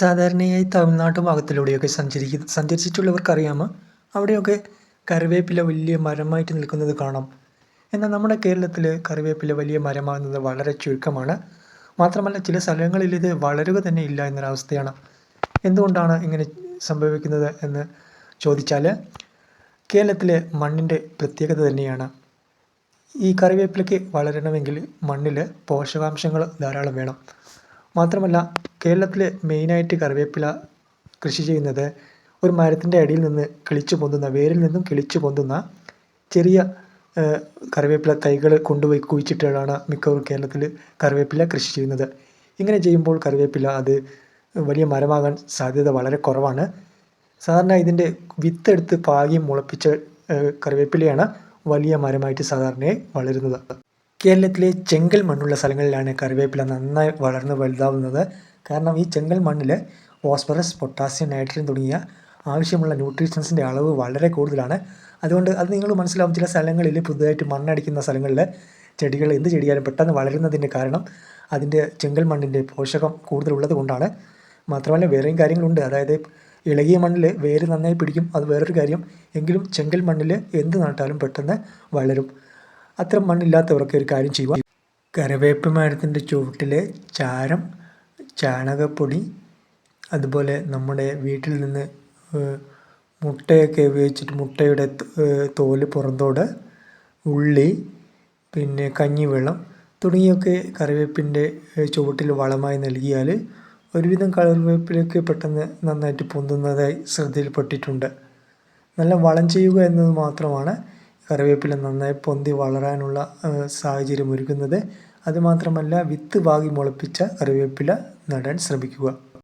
സാധാരണയായി തമിഴ്നാട്ട് ഭാഗത്തിലൂടെയൊക്കെ സഞ്ചരിക്കുന്ന സഞ്ചരിച്ചിട്ടുള്ളവർക്കറിയാമോ? അവിടെയൊക്കെ കറിവേപ്പില വലിയ മരമായിട്ട് നിൽക്കുന്നത് കാണാം. എന്നാൽ നമ്മുടെ കേരളത്തിൽ കറിവേപ്പില വലിയ മരമാകുന്നത് വളരെ ചുരുക്കമാണ്. മാത്രമല്ല ചില സ്ഥലങ്ങളിൽ ഇത് വളരുക തന്നെ ഇല്ല എന്നൊരവസ്ഥയാണ്. എന്തുകൊണ്ടാണ് ഇങ്ങനെ സംഭവിക്കുന്നത് എന്ന് ചോദിച്ചാൽ കേരളത്തിലെ മണ്ണിന്റെ പ്രത്യേകത തന്നെയാണ്. ഈ കറിവേപ്പിലയ്ക്ക് വളരണമെങ്കിൽ മണ്ണിൽ പോഷകാംശങ്ങൾ ധാരാളം വേണം. മാത്രമല്ല കേരളത്തിൽ മെയിനായിട്ട് കറിവേപ്പില കൃഷി ചെയ്യുന്നത് ഒരു മരത്തിന്റെ അടിയിൽ നിന്ന് കിളിച്ചു പൊന്തുന്ന വേരിൽ നിന്നും കിളിച്ചു പൊന്തുന്ന ചെറിയ കറിവേപ്പില തൈകൾ കൊണ്ടുപോയി കുഴിച്ചിട്ടാണ് മിക്കവാറും കേരളത്തിൽ കറിവേപ്പില കൃഷി ചെയ്യുന്നത്. ഇങ്ങനെ ചെയ്യുമ്പോൾ കറിവേപ്പില അത് വലിയ മരമാകാൻ സാധ്യത വളരെ കുറവാണ്. സാധാരണ ഇതിന്റെ വിത്തെടുത്ത് പാകി മുളപ്പിച്ച കറിവേപ്പിലയാണ് വലിയ മരമായിട്ട് സാധാരണയായി വളരുന്നത്. കേരളത്തിലെ ചെങ്കൽ മണ്ണുള്ള സ്ഥലങ്ങളിലാണ് കറിവേപ്പില നന്നായി വളർന്ന് വലുതാവുന്നത്. കാരണം ഈ ചെങ്കൽ മണ്ണിൽ ഫോസ്ഫറസ് പൊട്ടാസ്യം നൈട്രജൻ തുടങ്ങിയ ആവശ്യമുള്ള ന്യൂട്രീഷൻസിന്റെ അളവ് വളരെ കൂടുതലാണ്. അതുകൊണ്ട് അത് നിങ്ങൾ മനസ്സിലാവും ചില സ്ഥലങ്ങളിൽ പുതുതായിട്ട് മണ്ണടിക്കുന്ന സ്ഥലങ്ങളിൽ ചെടികൾ എന്ത് ചെടിയാലും പെട്ടെന്ന് വളരുന്നതിന്റെ കാരണം അതിന്റെ ചെങ്കൽ മണ്ണിന്റെ പോഷകം കൂടുതലുള്ളത് കൊണ്ടാണ്. മാത്രമല്ല വേറെയും കാര്യങ്ങളുണ്ട്. അതായത് ഇളകിയ മണ്ണിൽ വേര് നന്നായി പിടിക്കും. അത് വേറൊരു കാര്യം. എങ്കിലും ചെങ്കൽ മണ്ണിൽ എന്ത് നട്ടാലും പെട്ടെന്ന് വളരും. അത്തരം മണ്ണില്ലാത്തവർക്ക് ഒരു കാര്യം ചെയ്യുക കരവേപ്പ് മരത്തിന്റെ ചുവട്ടിലെ ചാരം ചാണകപ്പൊടി അതുപോലെ നമ്മുടെ വീട്ടിൽ നിന്ന് മുട്ടയൊക്കെ ഉപയോഗിച്ചിട്ട് മുട്ടയുടെ തോൽ പുറന്തോട് ഉള്ളി പിന്നെ കഞ്ഞിവെള്ളം തുടങ്ങിയൊക്കെ കറിവേപ്പിന്റെ ചുവട്ടിൽ വളമായി നൽകിയാൽ ഒരുവിധം കറിവേപ്പിലൊക്കെ പെട്ടെന്ന് നന്നായിട്ട് പൊന്തുന്നതായി ശ്രദ്ധയിൽപ്പെട്ടിട്ടുണ്ട്. നല്ല വളം ചെയ്യുക എന്നത് മാത്രമാണ് കറിവേപ്പില നന്നായി പൊന്തി വളരാനുള്ള സാഹചര്യം ഒരുക്കുന്നത്. അതുമാത്രമല്ല വിത്ത് പാകി മുളപ്പിച്ച കറിവേപ്പില നടാൻ ശ്രമിക്കുക.